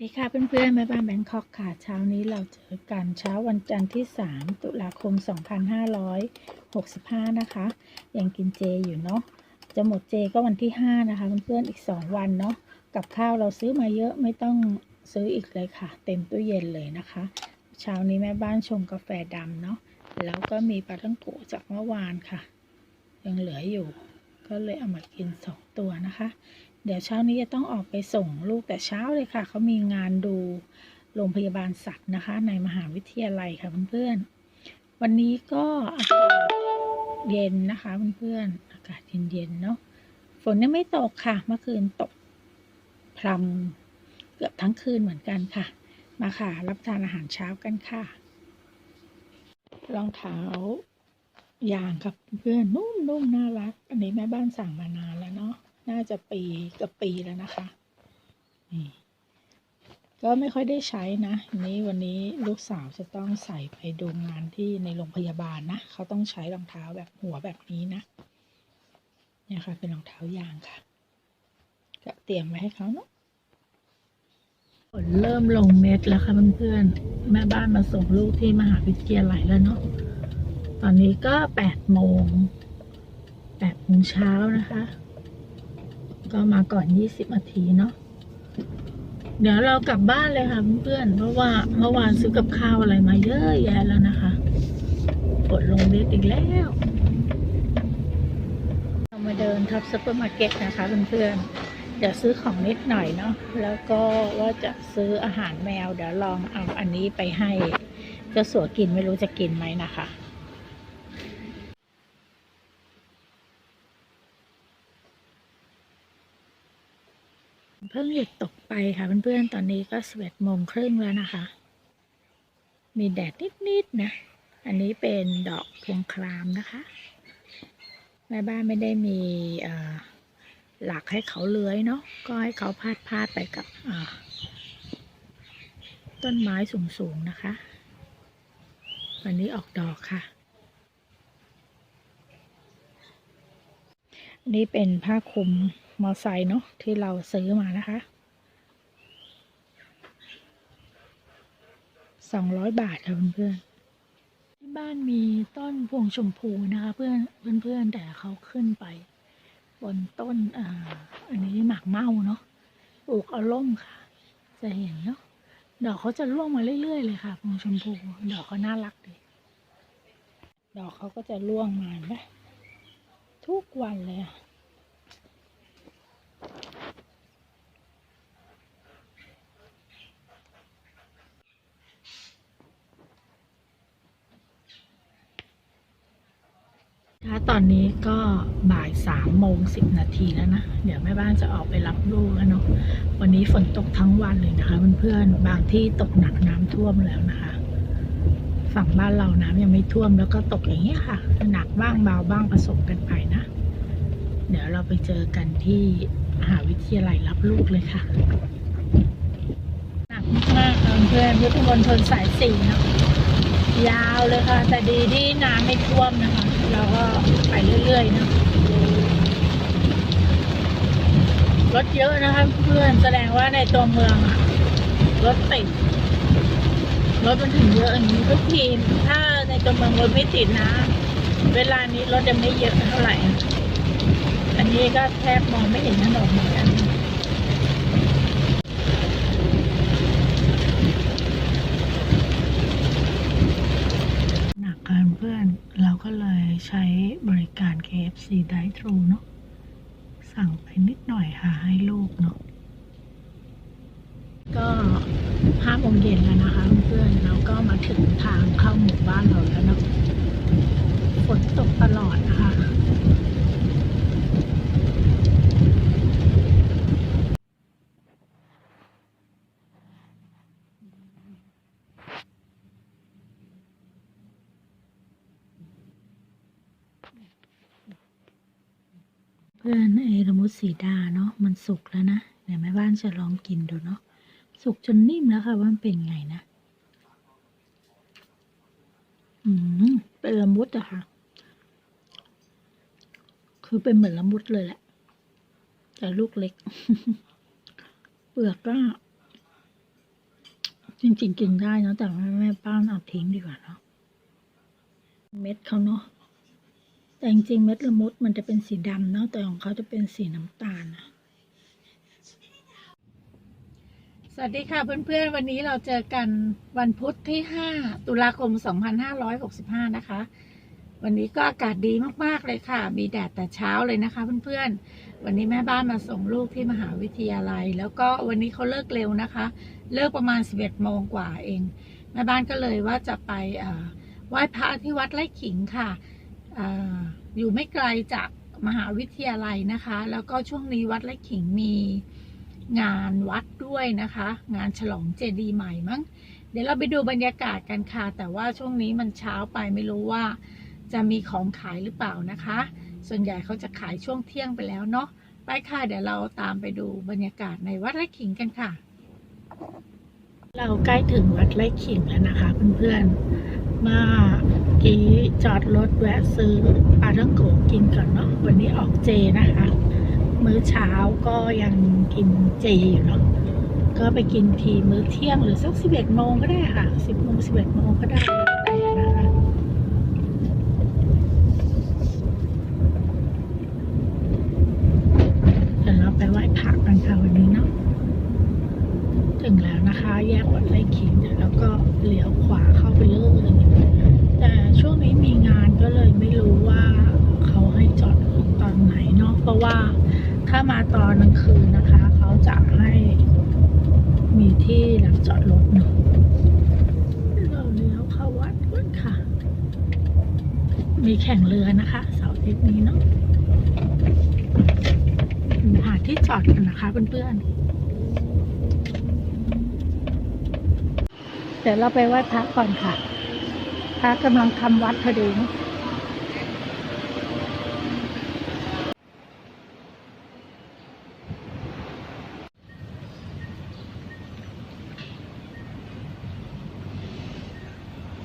ดีค่ะเพื่อนๆแม่บ้านแบงคอกค่ะเช้านี้เราเจอกันเช้าวันจันทร์ที่ 3 ตุลาคม 2565 นะคะ ยังกินเจอยู่เนาะจะหมดเจก็วันที่ 5 นะคะเพื่อนๆอีก 2 วันเนาะกับข้าวเราซื้อมาเยอะไม่ต้องซื้ออีกเลยค่ะ เต็มตู้เย็นเลยนะคะ เช้านี้แม่บ้านชงกาแฟดำเนาะแล้วก็มีปลาท่องโกะจากเมื่อวานค่ะ ยังเหลืออยู่ ก็เลยเอามากิน 2 ตัวนะคะ เดี๋ยวเช้านี้จะต้องออกไปส่งลูกแต่เช้าเลยค่ะ เขามีงานดูโรงพยาบาลสัตว์นะคะ ในมหาวิทยาลัยค่ะเพื่อนๆ วันนี้ก็อากาศเย็นนะคะเพื่อนๆ อากาศเย็นๆเนาะ ฝนยังไม่ตกค่ะ เมื่อคืนตกพรำเกือบทั้งคืนเหมือนกันค่ะ มาค่ะ รับทานอาหารเช้ากันค่ะ รองเท้ายางครับเพื่อนนุ่มๆน่ารัก อันนี้แม่บ้านสั่งมานานแล้วเนาะ น่าจะปีกับปีแล้วนะคะนี่ก็ไม่ค่อยได้ใช้นะนนี้วันนี้ลูกสาวจะต้องใส่ไปดูงานที่ในโรงพยาบาลนะเขาต้องใช้รองเท้าแบบหัวแบบนี้นะเนี่ยค่ะเป็นรองเท้ายางค่ะก็เตรียมไว้ให้เขาเนาะฝนเริ่มลงเม็ดแล้วค่ะเพื่อนๆแม่บ้านมาส่งลูกที่มหาวิทยาลัยแล้วเนาะตอนนี้ก็แปดโมงแปดโมงเช้านะคะ ก็มาก่อน 20นาทีเนาะ เดี๋ยวเรากลับบ้านเลยค่ะเพื่อนๆ เพราะว่าเมื่อวานซื้อกับข้าวอะไรมาเยอะแยะแล้วนะคะกดลงเล็ดอีกแล้ว เรามาเดินท็อปซุปเปอร์มาร์เก็ตนะคะเพื่อนๆ เดี๋ยวซื้อของนิดหน่อยเนาะ แล้วก็ว่าจะซื้ออาหารแมว เดี๋ยวลองเอาอันนี้ไปให้เจ้าสัวกินไม่รู้จะกินไหมนะคะ เพิ่งหยุดตกไปค่ะเพื่อนๆ ตอนนี้ก็สิบเอ็ดโมงครึ่งแล้วนะคะ มีแดดนิดๆนะ อันนี้เป็นดอกพวงครามนะคะ แม่บ้านไม่ได้มีหลักให้เขาเลื้อยเนาะ ก็ให้เขาพาดพาดไปกับต้นไม้สูงๆนะคะ วันนี้ออกดอกค่ะนี่เป็นผ้าคลุม มอไซค์เนาะที่เราซื้อมานะคะสองร้อยบาทค่ะเพื่อนๆที่บ้านมีต้นพวงชมพูนะคะเพื่อนเพื่อนๆแต่เขาขึ้นไป บนต้นอ่าอันนี้หมากเมาเนาะปลูกเอาล่มค่ะ จะเห็นเนาะดอกเขาจะร่วงมาเรื่อยๆเลยค่ะพวงชมพูดอกเขาน่ารักดีดอกเขาก็จะร่วงมานไหมทุกวันเลยอะ ตอนนี้ก็บ่ายสามโมงสิบนาทีแล้วนะ เดี๋ยวแม่บ้านจะออกไปรับลูกแล้วเนาะ วันนี้ฝนตกทั้งวันเลยนะคะเพื่อนๆ บางที่ตกหนักน้ำท่วมแล้วนะคะ ฝั่งบ้านเราน้ำยังไม่ท่วมแล้วก็ตกอย่างเงี้ยค่ะ หนักบ้างเบาบ้างผสมกันไปนะ เดี๋ยวเราไปเจอกันที่ มหาวิทยาลัยรับลูกเลยค่ะ หนักมากๆเพื่อนๆพุทธมณฑลสายสี่เนาะยาวเลยค่ะ แต่ดีที่น้ำไม่ท่วมนะคะ เราก็ไปเรื่อยๆเนอะรถเยอะนะคะเพื่อนแสดงว่าในตัวเมืองอะรถติดรถมันถึงเยอะอย่างนี้ทุกทีถ้าในตัวเมืองรถไม่ติดนะ เวลานี้รถจะไม่เยอะเท่าไหร่ นี้ก็แทบมองไม่เห็นถนนเหมือนกันหนักกินเพื่อนเราก็เลยใช้บริการ KFC Drive Thru เนาะสั่งไปนิดหน่อยค่ะให้ลูกเนาะก็ห้าโมงเย็นแล้วนะคะเพื่อนเราก็มาถึงทางเข้าหมู่บ้านเราแล้วเนาะฝนตกตลอดนะคะ เพื่อนไอระมุดสีดาเนาะมันสุกแล้วนะเดี๋ยวแม่บ้านจะลองกินดูเนาะสุกจนนิ่มแล้วค่ะว่ามันเป็นไงนะ อืมเป็นละมุดอะค่ะ คือเป็นเหมือนละมุดเลยแหละ แต่ลูกเล็ก เปลือกก็ จริงๆกินได้เนอะแต่ว่แม่ป้านเอาทิ้งดีกว่าเนาะเม็ดเขาเนาะ แต่จริงๆเม็ดละมุดมันจะเป็นสีดำเนาะแต่ของเขาจะเป็นสีน้ำตาลนะสวัสดีค่ะเพื่อนๆ วันนี้เราเจอกันวันพุธที่ 5 ตุลาคม 2565 นะคะ วันนี้ก็อากาศดีมากๆเลยค่ะ มีแดดแต่เช้าเลยนะคะเพื่อนๆ วันนี้แม่บ้านมาส่งลูกที่มหาวิทยาลัย แล้วก็วันนี้เขาเลิกเร็วนะคะ เลิกประมาณ 11 โมงกว่าเอง แม่บ้านก็เลยว่าจะไปไหว้พระที่วัดไร่ขิงค่ะ อยู่ไม่ไกลจากมหาวิทยาลัยนะคะ แล้วก็ช่วงนี้วัดไร่ขิงมีงานวัดด้วยนะคะ งานฉลองเจดีย์ใหม่มั้ง เดี๋ยวเราไปดูบรรยากาศกันค่ะ แต่ว่าช่วงนี้มันเช้าไปไม่รู้ว่า จะมีของขายหรือเปล่านะคะ ส่วนใหญ่เขาจะขายช่วงเที่ยงไปแล้วเนาะ ไปค่ะ เดี๋ยวเราตามไปดูบรรยากาศในวัดไร่ขิงกันค่ะ เราใกล้ถึงวัดไร่ขิงแล้วนะคะเพื่อนๆ เมื่อกี้จอดรถแวะซื้อปลาท่องโกกินก่อนเนาะวันนี้ออกเจนะคะ มื้อเช้าก็ยังกินเจอยู่เนาะก็ไปกินทีมื้อเที่ยงหรือสักสิบเอ็ดโมงก็ได้ค่ะสิบโมงสิบเอ็ดโมงก็ได้นะคะเดี๋ยวเราไปไหว้พระกันค่ะวันนี้เนาะถึงแล้ว นะคะ แยกวัดไร่ขิงแล้วก็เลี้ยวขวาเข้าไปเลยแต่ช่วงนี้มีงานก็เลยไม่รู้ว่าเขาให้จอดตอนไหนเนาะเพราะว่าถ้ามาตอนกลางคืนนะคะ เขาจะให้มีที่หลังจอดรถเนาะเราเลี้ยวเข้าวัดก่อนค่ะ มีแข่งเรือนะคะเสาร์อาทิตย์นี้เนาะหาที่จอดกันนะคะเพื่อนๆ ดี๋ยวเราไปไหว้พระก่อนค่ะ พระกำลังทำวัดพอดีนะ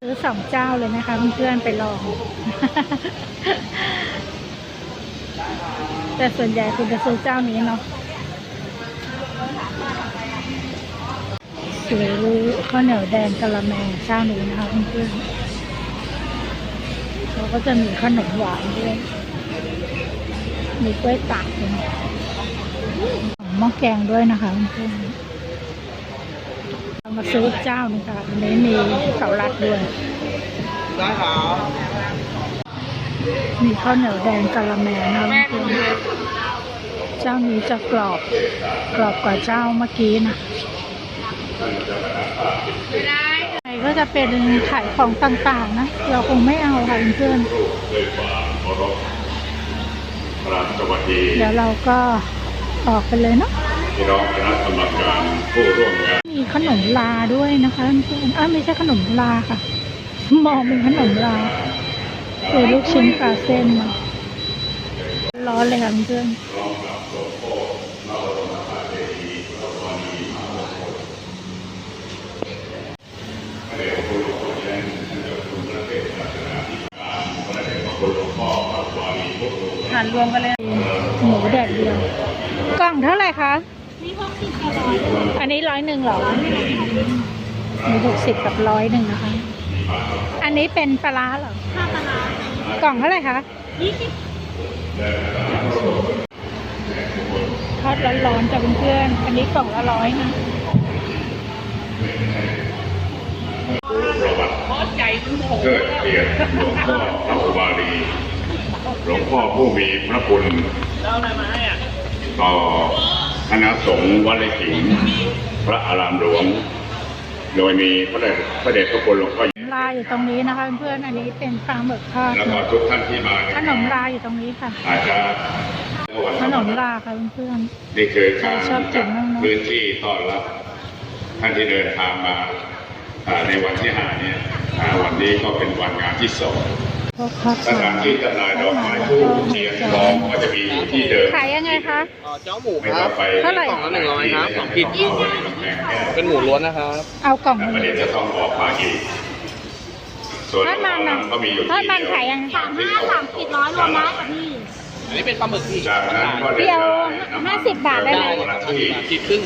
ซื้อสองเจ้าเลยนะคะเพื่อนๆไปลอง แต่ส่วนใหญ่คุณจะซื้อเจ้านี้เนาะ ซื้อข้าวเหนียวแดงกะละแมเจ้านี้นะคะเพื่อนๆเขาก็จะมีขนมหวานด้วย มีกล้วยตากด้วยหม้อแกงด้วยนะคะเพื่อนๆเรามาซื้อเจ้านึงค่ะอันนี้มีเกาลัดด้วยได้ครับมีข้าวเหนียวแดงกะละแมนะเพื่อนเจ้านี้จะกรอบกรอบกว่าเจ้าเมื่อกี้นะ ก็จะเป็นขายของต่างๆนะ เราคงไม่เอาค่ะเพื่อนกราบสวัสดีๆเดี๋ยวเราก็ออกไปเลยเนาะพี่น้องคณะกรรมการผู้ร่วมงานมีขนมลาด้วยนะคะเพื่อนอ้าไม่ใช่ขนมลาค่ะ มองเป็นขนมลาคือลูกชิ้นปลาเส้นร้อนเลยค่ะเพื่อนานรวมกันเลย หมูแดดเดียว กล่องเท่าไหร่คะนี่หกสิบกับร้อยอันนี้ร้อยหนึ่งเหรอมีหกสิบกับร้อยหนึ่งนะคะ อันนี้เป็นปลาร้าเหรอปลาร้ากล่องเท่าไหร่คะยี่สิบทอดร้อนๆจากเพื่อนๆอันนี้กล่องละร้อยนะประวัติเทิดเกียรติหลวงพ่อพระอุบาลี หลวงพ่อผู้มีพระคุณต่อคณะสงฆ์วัดไร่ขิงพระอารามหลวง โดยมีพระเดชพระเดชพระคุณหลวงพ่อลาอยู่ตรงนี้นะคะเพื่อนๆอันนี้เป็นปลาหมึกทอดแล้วก็ทุกท่านที่มาขนมลาอยู่ตรงนี้ค่ะอาจจะขนมลาค่ะเพื่อนนี่คือการชอบกิจันดมากๆพื้นที่ต้อนรับท่านที่เดินทางมาอ่าในวันที่ห้าเนี่ยอ่าวันนี้ก็เป็นวันงานที่สองๆพวกข้าว สถานที่จำหน่ายดอกไม้ทูบเทียนทองก็จะมีอยู่ที่เดิมขายยังไงคะเอ่อเจ้าหมูไม่ครัต้อบงไปเท่าไหร่กล่องละหนึ่งร้อยครับสองขีดยี่สิบกำแพงแก้วเป็นหมูล้วนนะครับ เอากล่องหแต่นึ่งประเด็นจะต้องออกมาอีกส่วนทอดมันนั้นะนก็มีอยู่ทอดที่มันเดียวขายยังไงสามห้าสามขีดร้อยรวมได้ค่ะพี่อันนี้เป็นปลาหมึกที่จากนั้นก็เดียวห้าสิบบาทได้ไหมคนละที่ขีดครึ่ง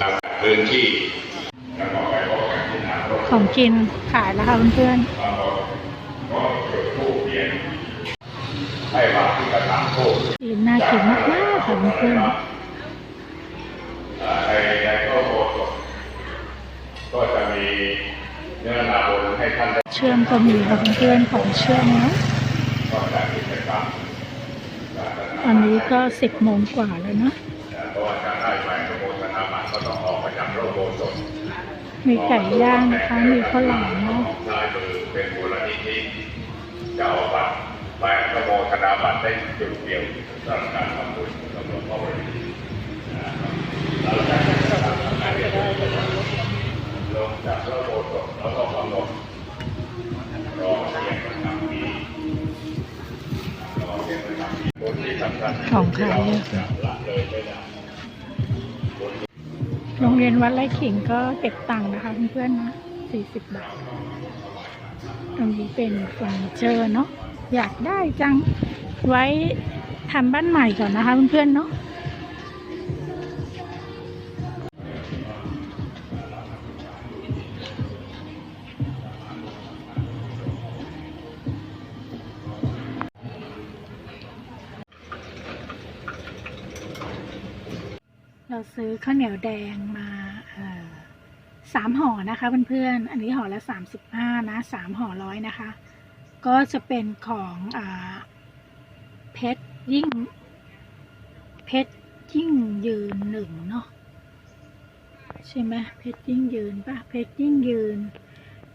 ตามพื้นที่แล้วก็ไปพบของกินขายแล้วค่ะเพื่อนก็ ทูบๆกินน่ากินมากๆค่ะเพื่อนในในพระโบสก็จะมีเนื้อนาบุญให้ท่านเชื่อมก็มีค่ะเพื่อนของเชื่อมเนาะตอนนี้ก็สิบโมงกว่าแล้วนะมีไก่ย่างนะคะ มีข้าวหลามเนาะ ซ้ายมือนมูลนิธิจะเอาบัตรไปพระโบสนาบัตรได้จุดเดียวสำหรับการทำบุญกับหลวงพ่อเลยเราจะทำงานเรียนลงจากพระโบสถ์แล้วก็กำหนดรอเรียนประจำปีรอเรียนประจำปีบนที่สำคัญของขายเยอะจะละเลยไม่ได้โรงเรียนวัดไร่ขิงก็เก็บตังค์นะคะเพื่อนๆนะสี่สิบบาท ตรงนี้เป็นเฟอร์นิเจอร์เนาะ อยากได้จัง ไว้ทำบ้านใหม่ก่อนนะคะเพื่อนๆเนาะเราซื้อข้าวเหนียวแดงมาสามห่อนะคะเพื่อนๆ อันนี้ห่อละสามสิบห้านะสามห่อร้อยนะคะ ก็จะเป็นของอ่าเพชรยิ่ง เพชรยิ่งยืนหนึ่งเนาะใช่ไหมเพชรยิ่งยืนปะเพชรยิ่งยืน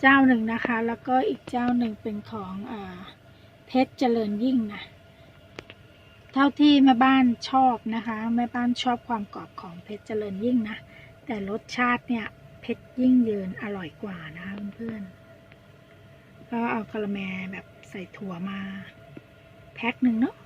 เจ้าหนึ่งนะคะ แล้วก็อีกเจ้าหนึ่งเป็นของอ่าเพชรเจริญยิ่งนะเท่าที่แม่บ้านชอบนะคะแม่บ้านชอบความกรอบของเพชรเจริญยิ่งนะแต่รสชาติเนี่ยเพชรยิ่งยืนอร่อยกว่านะคะเพื่อนๆ ก็เอาคาราเมลแบบใส่ถั่วมา แพ็คหนึ่งเนาะ